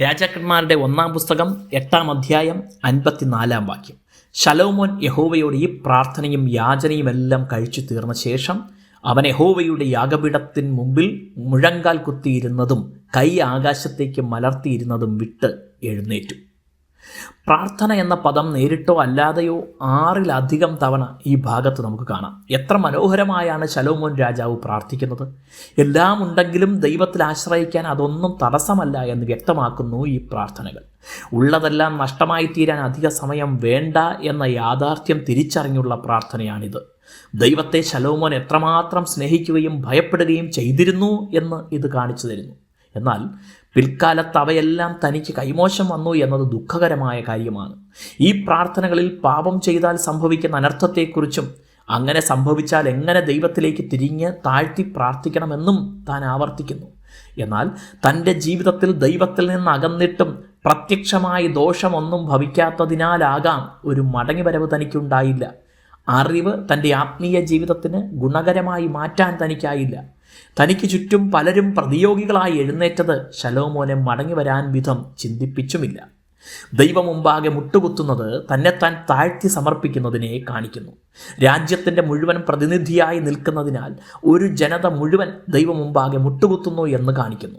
രാജാക്കന്മാരുടെ ഒന്നാം പുസ്തകം എട്ടാം അധ്യായം അൻപത്തിനാലാം വാക്യം. ശലോമോൻ യഹോവയോട് ഈ പ്രാർത്ഥനയും യാചനയും എല്ലാം കഴിച്ചു തീർന്ന ശേഷം അവൻ യഹോവയുടെ യാഗപീഠത്തിന് മുമ്പിൽ മുഴങ്കാൽ കുത്തിയിരുന്നതും കൈ ആകാശത്തേക്ക് മലർത്തിയിരുന്നതും വിട്ട് എഴുന്നേറ്റു. പ്രാർത്ഥന എന്ന പദം നേരിട്ടോ അല്ലാതെയോ ആറിലധികം തവണ ഈ ഭാഗത്ത് നമുക്ക് കാണാം. എത്ര മനോഹരമായാണ് ശലോമോൻ രാജാവ് പ്രാർത്ഥിക്കുന്നത്. എല്ലാം ഉണ്ടെങ്കിലും ദൈവത്തിൽ ആശ്രയിക്കാൻ അതൊന്നും തടസ്സമല്ല എന്ന് വ്യക്തമാക്കുന്നു ഈ പ്രാർത്ഥനകൾ. ഉള്ളതെല്ലാം നഷ്ടമായി തീരാൻ അധിക സമയം വേണ്ട എന്ന യാഥാർത്ഥ്യം തിരിച്ചറിഞ്ഞുള്ള പ്രാർത്ഥനയാണിത്. ദൈവത്തെ ശലോമോൻ എത്രമാത്രം സ്നേഹിക്കുകയും ഭയപ്പെടുകയും ചെയ്തിരുന്നു എന്ന് ഇത് കാണിച്ചു തരുന്നു. എന്നാൽ പിൽക്കാലത്ത് അവയെല്ലാം തനിക്ക് കൈമോശം വന്നു എന്നത് ദുഃഖകരമായ കാര്യമാണ്. ഈ പ്രാർത്ഥനകളിൽ പാപം ചെയ്താൽ സംഭവിക്കുന്ന അനർത്ഥത്തെക്കുറിച്ചും അങ്ങനെ സംഭവിച്ചാൽ എങ്ങനെ ദൈവത്തിലേക്ക് തിരിഞ്ഞ് താഴ്ത്തി പ്രാർത്ഥിക്കണമെന്നും താൻ ആവർത്തിക്കുന്നു. എന്നാൽ തന്റെ ജീവിതത്തിൽ ദൈവത്തിൽ നിന്ന് അകന്നിട്ടും പ്രത്യക്ഷമായി ദോഷമൊന്നും ഭവിക്കാത്തതിനാലാകാം ഒരു മടങ്ങിവരവ് തനിക്കുണ്ടായില്ല. അറിവ് തന്റെ ആത്മീയ ജീവിതത്തിന് ഗുണകരമായി മാറ്റാൻ തനിക്കായില്ല. തനിക്ക് ചുറ്റും പലരും പ്രതിയോഗികളായി എഴുന്നേറ്റത് ശലോമോനെ മടങ്ങി വരാൻ വിധം ചിന്തിപ്പിച്ചുമില്ല. ദൈവം മുമ്പാകെ മുട്ടുകുത്തുന്നത് താൻ താഴ്ത്തി സമർപ്പിക്കുന്നതിനെ കാണിക്കുന്നു. രാജ്യത്തിന്റെ മുഴുവൻ പ്രതിനിധിയായി നിൽക്കുന്നതിനാൽ ഒരു ജനത മുഴുവൻ ദൈവം മുമ്പാകെ മുട്ടുകുത്തുന്നു എന്ന് കാണിക്കുന്നു.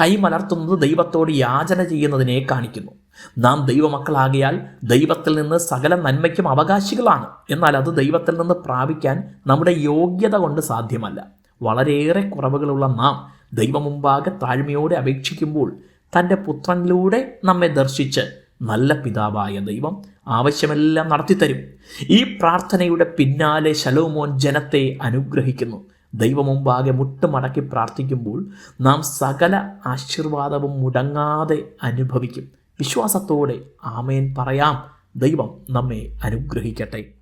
കൈമലർത്തുന്നത് ദൈവത്തോട് യാചന ചെയ്യുന്നതിനെ കാണിക്കുന്നു. നാം ദൈവമക്കളാകിയാൽ ദൈവത്തിൽ നിന്ന് സകല നന്മയ്ക്കും അവകാശികളാണ്. എന്നാൽ അത് ദൈവത്തിൽ നിന്ന് പ്രാപിക്കാൻ നമ്മുടെ യോഗ്യത കൊണ്ട് സാധ്യമല്ല. വളരെയേറെ കുറവുകളുള്ള നാം ദൈവമുമ്പാകെ താഴ്മയോടെ അപേക്ഷിക്കുമ്പോൾ തന്റെ പുത്രനിലൂടെ നമ്മെ ദർശിച്ച് നല്ല പിതാവായ ദൈവം ആവശ്യമെല്ലാം നടത്തിത്തരും. ഈ പ്രാർത്ഥനയുടെ പിന്നാലെ ശലോമോൻ ജനത്തെ അനുഗ്രഹിക്കുന്നു. ദൈവമുമ്പാകെ മുട്ടുമടക്കി പ്രാർത്ഥിക്കുമ്പോൾ നാം സകല ആശീർവാദവും മുടങ്ങാതെ അനുഭവിക്കും. വിശ്വാസത്തോടെ ആമേൻ പറയാം. ദൈവം നമ്മെ അനുഗ്രഹിക്കട്ടെ.